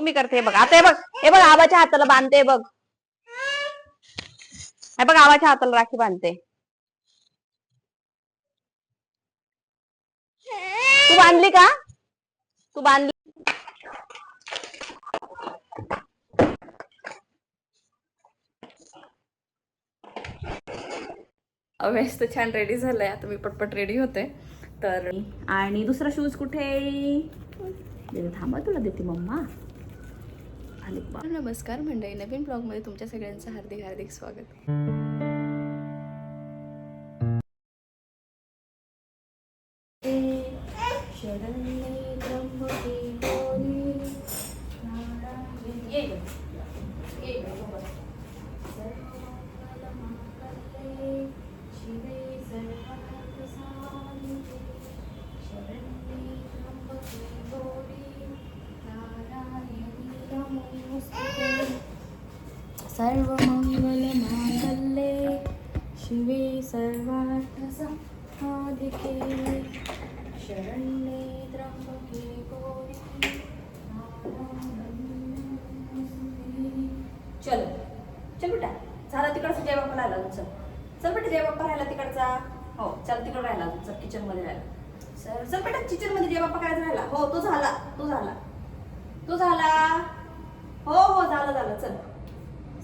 मी करते हे बघ. आता हे बघ हे बघ आबाच्या हाताला बांधते बघ. हे बघ आबाच्या हाताला राखी बांधते. तू बांधली का? तू बांधली? अवेश तर छान रेडी झालाय. आता मी पटपट रेडी होते. तर आणि दुसरा शूज कुठे? थांबा तुला देते मम्मा. आणि नमस्कार मंडळी नवीन ब्लॉगमध्ये तुमच्या सगळ्यांचं हार्दिक हार्दिक स्वागत. सर्वमङ्गलमाङ्गल्ये शिवे सर्वार्थसाधिके शरण्ये त्र्यम्बके गौरी चल चल बेटा झाला तिकडचा जय बाप्पा राहिला तुमचं. चल बेटा जय बाप्पा राहिला तिकडचा. हो चल तिकडं राहिला तुमचा किचनमध्ये राहिला. सर चल बेटा किचनमध्ये जय बाप्पा करायचा राहिला. हो तो झाला तो झाला. तो झाला. हो हो झालं झालं चल.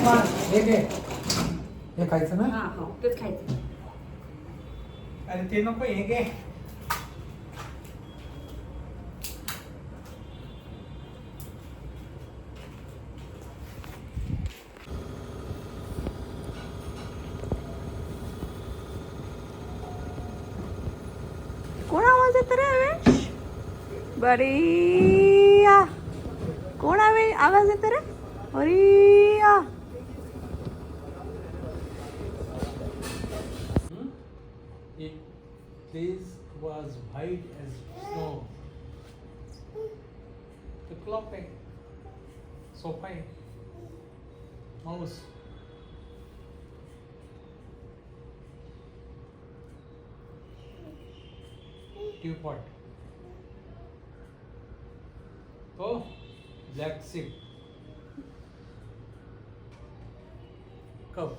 हे हे हे खायचं ना? हा हो तेच खायचं. अरे ते नको हे घे. कोण आवाज येतो रे अवेश? बरिया. कोण आवे आवाज येतो रे? बरिया. place was white as snow. The clock eh? sofa eh? mouse. teapot. Oh, black sheep. Cup.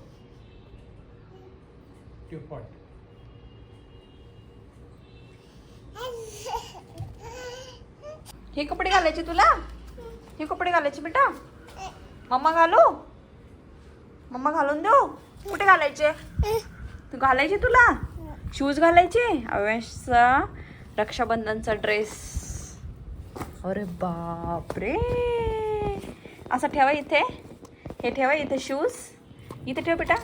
Teapot. हे कपडे घालायचे तुला? हे कपडे घालायचे बेटा? मम्मा घालू? मम्मा घालून देऊ? कुठे घालायचे? तू घालायचे तुला? शूज घालायचे? अवेशचा रक्षाबंधनचा ड्रेस अरे बापरे! असं ठेवा इथे. हे ठेवा इथे शूज इथे ठेव बेटा.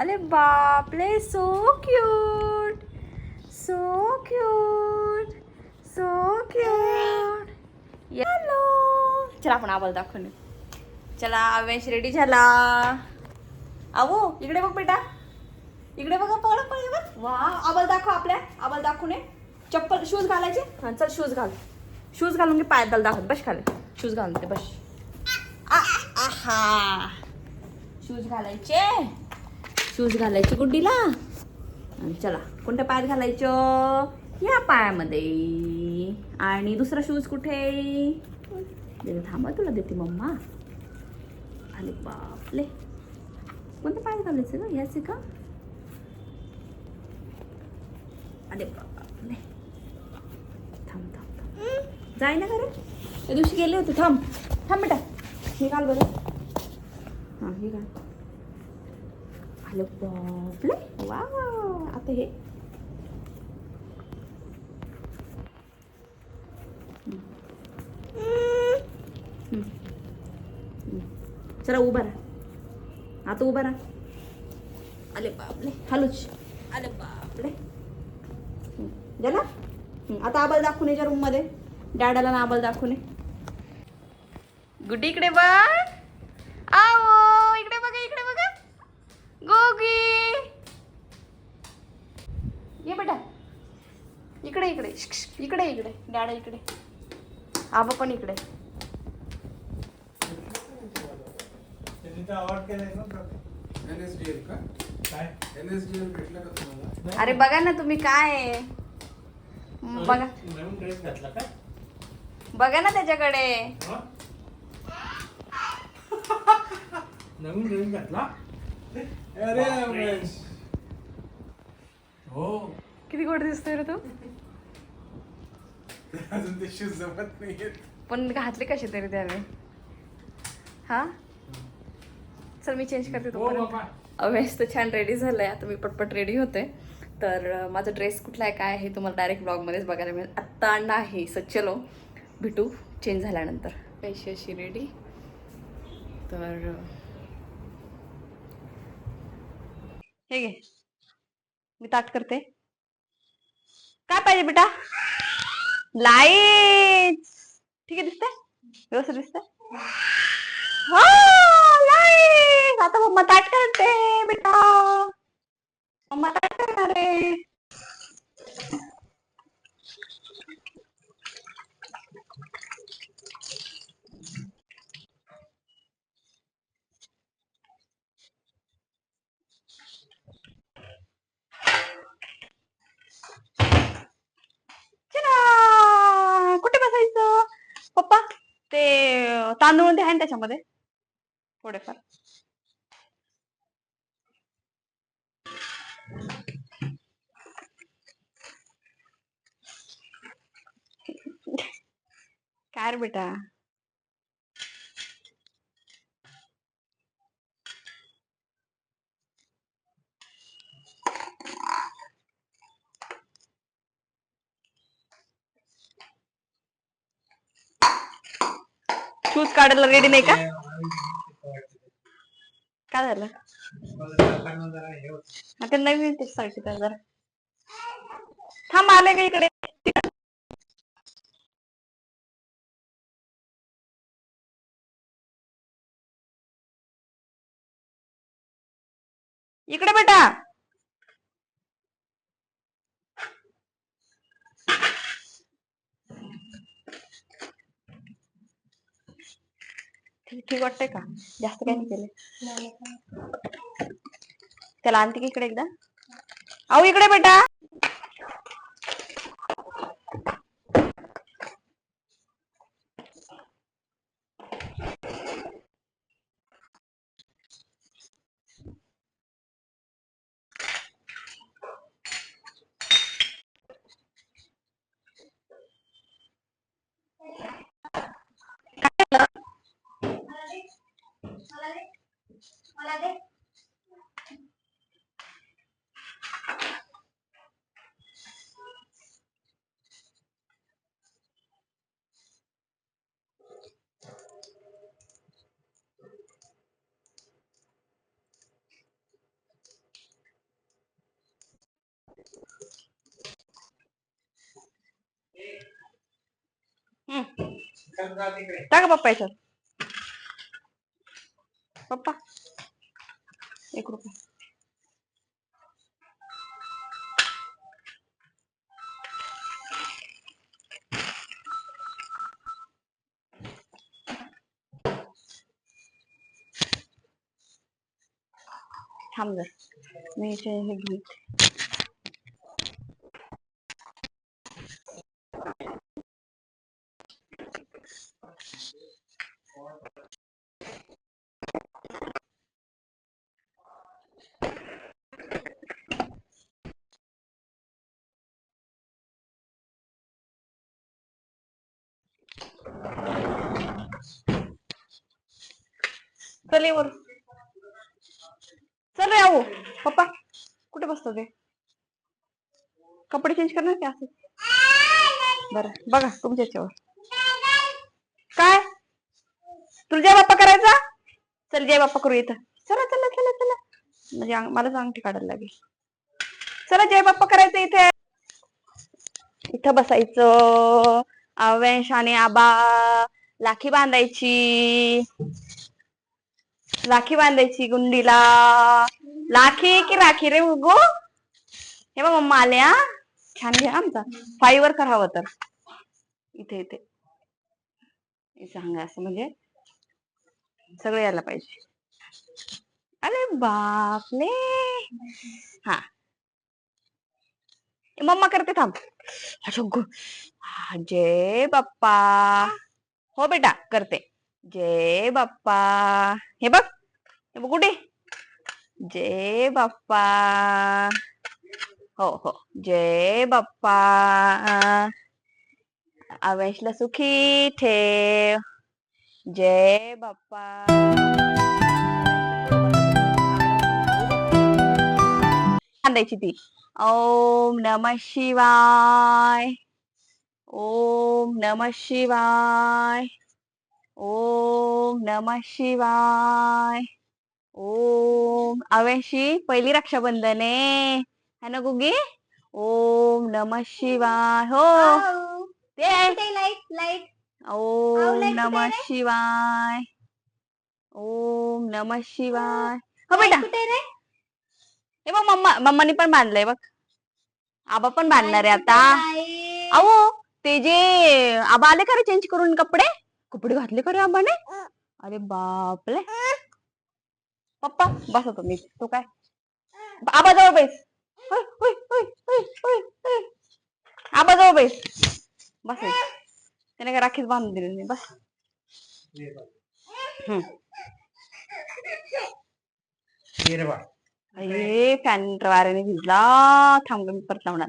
अरे बापले so cute so cute so cute hello चला आपण आवाज दाखवून चला अवेश रेडी झाला. आवो इकडे बघ बेटा. इकडे बघा पळ पळ बघ वा आबाल दाखव आपल्या. आबाल दाखवून चप्पल शूज घालायचे? हा चल शूज घाल. शूज घालून घे पायदल दल दाखव. बस खाली. शूज घालून दे बस. आहा. शूज घालायचे. शूज घालायचे गुड्डीला. आणि चला कोणत्या पायात घालायचं? या पायामध्ये. आणि दुसरा शूज कुठे? देते थांबा तुला देते मम्मा. आले बापले कोणत्या पाय घालायचं का याचे का? अरे बापले थांब थांब थांब. जाय ना खरं त्या दिवशी गेले होते. थांब. थांब बेटा. हे घाल बरं. हां हे घाल आलं बापले वा आता हे हम्म. हम्म. चला उभा राहा. आता उभा राहा. आले बापले हलूच. आले बापले हम्म. आता आबल दाखवून याच्या रूममध्ये. डॅडाला ना आबल दाखवून ये. गुड्डी इकडे बघ. आओ इकडे बघा इकडे बघा. गोगी. ये बेटा. इकडे इकडे. इकडे इकडे. डॅडा इकडे. आबा पण इकडे. त्यांनी तर award केलाय ना प्रत्येक. एनएसडीएल का? काय? एनएसडीएल भेटलं का तुम्हाला? अरे बघा ना तुम्ही काय आहे. म, बघा. नवीन ड्रेस घातला काय बघा ना त्याच्याकडे. हा? नवीन ड्रेस घातला? अरे बापरे. हो. किती गोड दिसतोय रे तू. अजून ते शूज जमत नाहीयेत. पण घातले कसे तरी त्याने. हा? चल मी चेंज करते हो तो बाबा अवेश तर छान रेडी झालंय. आता मी पटपट रेडी होते. तर माझा ड्रेस कुठला आहे काय आहे तुम्हाला डायरेक्ट ब्लॉगमध्येच बघायला मिळेल. आत्ता नाही सो चलो. भेटू चेंज झाल्यानंतर. अशी अशी रेडी तर हे घे. मी ताट करते. काय पाहिजे बेटा? लाइट ठीक आहे दिसतंय? व्यवस्थित दिसतंय? हा! लाइट तर मम्मा ताट करते बेटा? मम्मा ताट करणार आहे कुठे बसायचं? पप्पा ते तांदूळ ते आहे ना त्याच्यामध्ये. थोडेफार. काय रे बेटा शूज काढायला रेडी नाही का? काय झालं? होतं. आता नवीन तर जरा. थांब आले का इकडे? इकडे बेटा. ठीक ठीक वाटतंय का? जास्त काही नाही केले त्याला आणते की इकडे एकदा? इकडे बेटा. टाका पप्पा याच्यात पप्पा एक रुपये थांब जर मी इथे हे घेते चल ये चल रे आओ पप्पा कुठे बसतो ते? कपडे चेंज करणार की असं? बरं बघा तुमच्या याच्यावर. काय? तुला जय बाप्पा करायचा? चल जय बाप्पा करू इथं. चला चला चला चला. म्हणजे मलाच अंगठी काढायला लागेल. चला जय बाप्पा करायचं इथे. इथं बसायचं. अवेश आणि आबा लाखी बांधायची. राखी बांधायची गुंडीला. लाखी की राखी रे उगो? हे बघ मम्मा आल्या छान घ्या आमचा. फाईव्ह वर करावं तर. इथे इथे. सांगा असं म्हणजे सगळं यायला पाहिजे. अरे बापले हा. मम्मा करते थांब. अशोक जय बाप्पा. हो बेटा करते. जय बाप्पा. हे बघ. कुठे जय बाप्पा. हो हो. जय बाप्पा. आवेशला सुखी ठेव. जय बाप्पा. बांधायची ती. ओम नम शिवाय. ओम नम शिवाय. ओम नम शिवाय. ओम अवेशी पहिली रक्षाबंधन आहे है ना गुगी ओम नम शिवाय. हो. ते. लाइट लाइट ओम नम? शिवाय. ओम नम शिवाय. हो बेटा. हे बघ मम्मा मम्मानी पण बांधलंय बघ. आबा पण बांधणार आहे आता. अहो ते जे आबा आले का रे चेंज करून कपडे? कपडे घातले का रे आबाने? अरे बापले पप्पा बसा तुम्ही तो काय आबा जवळ बैस होय, होय, होय, होय, होय, होय. आबा जवळ बैस बस त्याने काय राखीच बांधून दिली नाही बस हम्म. ये रे बा अरे फॅन वाऱ्याने भिजला थांब मी परत लावणार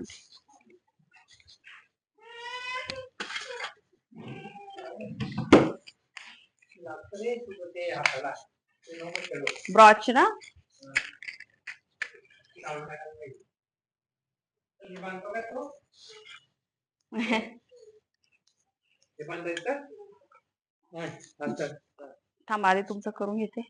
ते हाताला ते नको खेळू. ब्रॉच ना. थांब आधी तुमचं करून घेते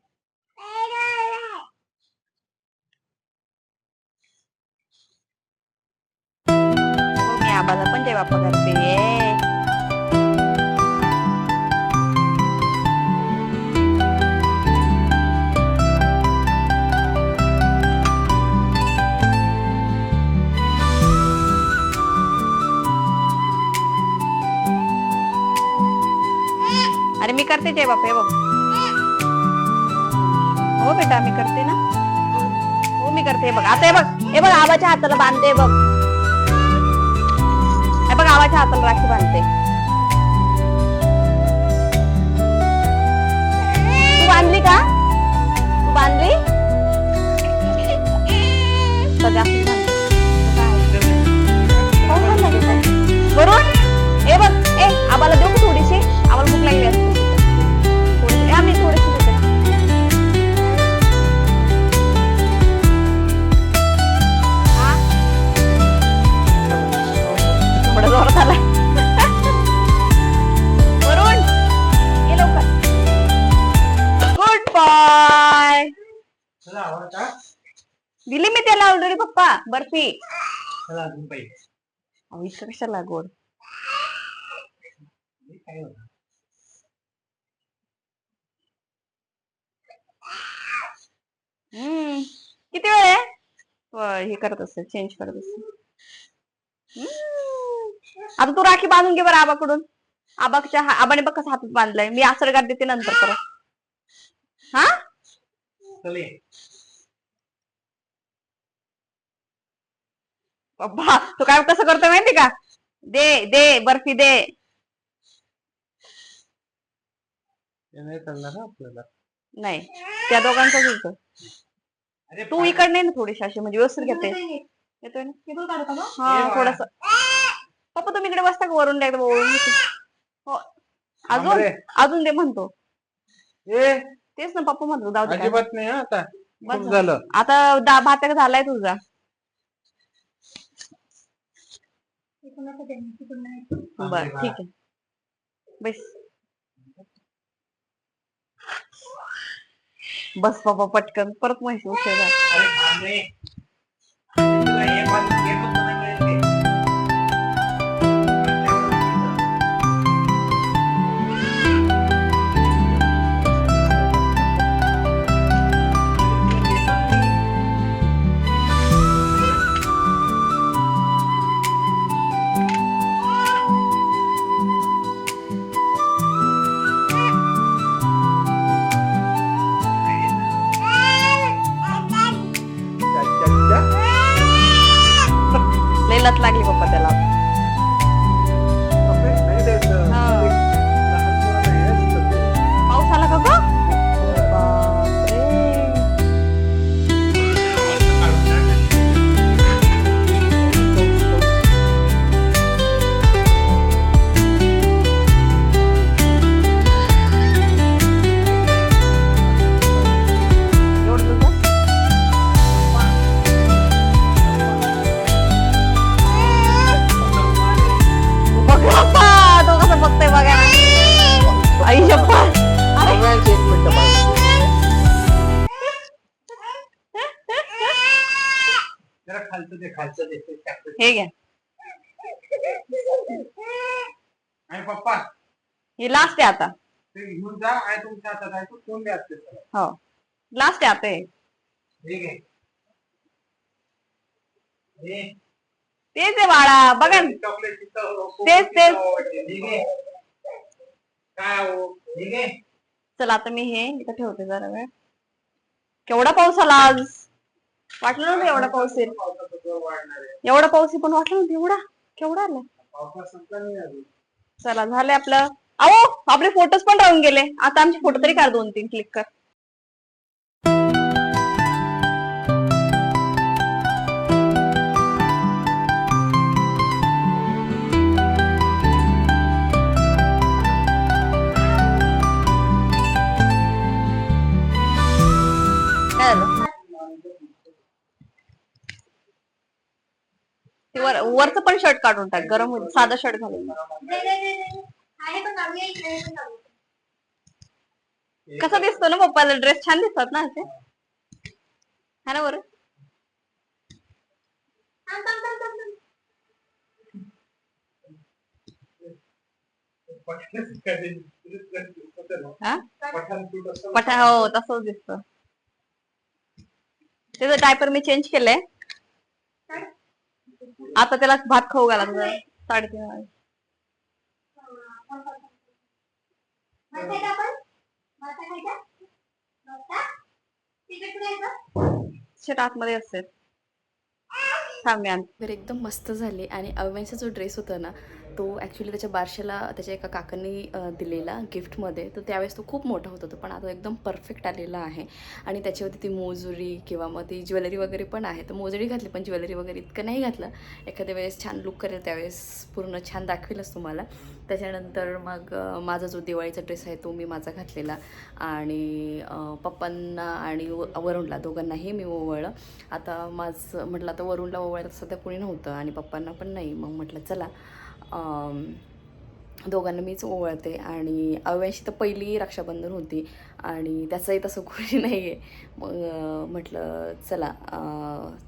मी आबाला पण बाप्पा करते करते जय बाप्पा हे बघ हो बेटा मी करते ना. हो मी करते. बघ आता हे बघ हे बघ आबाच्या हाताला बांधते बघ. हे बघ आबाच्या हाताला राखी बांधते. तू बांधली का? तू बांधली? बरोबर हो, हे ए बघ ए आबाला देऊ थोडीशी? आम्हाला भूक लागली असते जोरात ये लवकर गुड बाय चला, आवडता? दिली मी त्याला ऑलरेडी पप्पा बर्फी चला, अजून पाहिजे. अहो, इतकं कशाला गोड हे काय होतं? हम्म किती वेळ आहे व- हे करत असेल चेंज करत असेल. आता तू राखी बांधून घे बरं आबाकडून. आबाच्या हा- आबाने बघ कसं हातात बांधलाय. मी आसरगात देते नंतर परत. हा? चल. ये. बाबा तू काय कसं करतो माहिती का? दे दे बर्फी दे. ते नाही चालणार ना आपल्याला. नाही. त्या दोघांचंच होतं. अरे तू इकडे ना थोडीशी अशी म्हणजे व्यवस्थित घेते. येतोय ना हे? हा थोडस पप्पा तुम्ही इकडे बसता का वरून एकदा ओळून हो अजून. अजून दे म्हणतो ए तेच ना पप्पा म्हणतो जाऊ दे काय. अजिबात नाही हा आता बस खूप झालं. आता दा भात झालाय तुझा. बर ठीक आहे बस बस बाबा पटकन परत म्हशी उशीर झाला. अरे थांब रे. लागली पप्पा त्याला हे घ्या आणि पप्पा हे। लास्ट आहे आता। ते घेऊन जा आणि तुमच्या हातात आहे तो कोण द्या असते हो। लास्ट आहे आता हे. ठीक आहे हे तेच आहे बाळा बघा ना. चॉकलेट तिथं तेच, तेच. ठीक आहे काय हो ठीक आहे चला आता मी हे। इथं ठेवते जरा वेळ केवढा पाऊस आला आज वाटलं नव्हतं एवढा पाऊस येईल एवढा पाऊस पण वाटलं नव्हता एवढा? केवढा आला? नाही चला झाले आपलं. अहो आपले फोटोज पण राहून गेले. आता आमचे फोटो तरी काढ दोन तीन क्लिक कर. ते वर वरचं पण शर्ट काढून टाक गरम होईल साधा शर्ट घालून कसा दिसतो ना पप्पाला ड्रेस छान दिसतात ना असे? हा ना बरं? हा? पठा हो तसंच दिसत. त्याचं डायपर मी चेंज केलंय. आता त्याला भात खाऊ घाला तुझा साडेतीन वाजता. शेट आतमध्ये असते. थांब तर एकदम मस्त झाले. आणि अव्यांचा जो ड्रेस होता ना तो ॲक्च्युली त्याच्या बारशाला त्याच्या एका काकांनी दिलेला गिफ्टमध्ये तर त्यावेळेस तो खूप मोठा होता पण आता एकदम परफेक्ट आलेला आहे. आणि त्याच्यावरती ती मोजुरी किंवा मग ती ज्वेलरी वगैरे पण आहे. तर मोजडी घातली पण ज्वेलरी वगैरे इतकं नाही घातलं. एखाद्या वेळेस छान लुक करेल त्यावेळेस पूर्ण छान दाखवेलच तुम्हाला. त्याच्यानंतर मग माझा जो दिवाळीचा ड्रेस आहे तो मी माझा घातलेला. आणि पप्पांना आणि वरुणला दोघांनाही मी ओवळलं. आता माझं म्हटलं आता वरुणला ओवळलं सध्या कोणी नव्हतं आणि पप्पांना पण नाही. मग म्हटलं चला दोघांना मीच ओवळते आणि अव्याशी तर पहिली रक्षाबंधन होती आणि त्याचंही तसं कोणी नाही आहे मग म्हटलं चला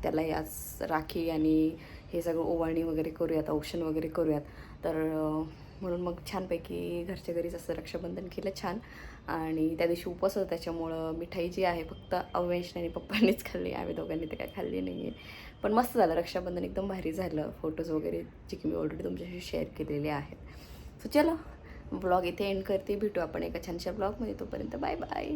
त्याला याच राखी आणि हे सगळं ओवाळणी वगैरे करूयात औक्षण वगैरे करूयात. तर म्हणून मग छानपैकी घरच्या घरीच असं रक्षाबंधन केलं छान. आणि त्या दिवशी उपवास होता त्याच्यामुळं मिठाई जी आहे फक्त अव्यांशने आणि पप्पांनीच खाल्ली. आम्ही दोघांनी तर काय खाल्ली नाही आहे पण मस्त झालं. रक्षाबंधन एकदम भारी झालं. फोटोज वगैरे जे की मी ऑलरेडी तुमच्याशी शेअर केलेले आहेत. सो चला ब्लॉग इथे एंड करते. भेटू आपण एका छानशा ब्लॉगमध्ये तोपर्यंत बाय बाय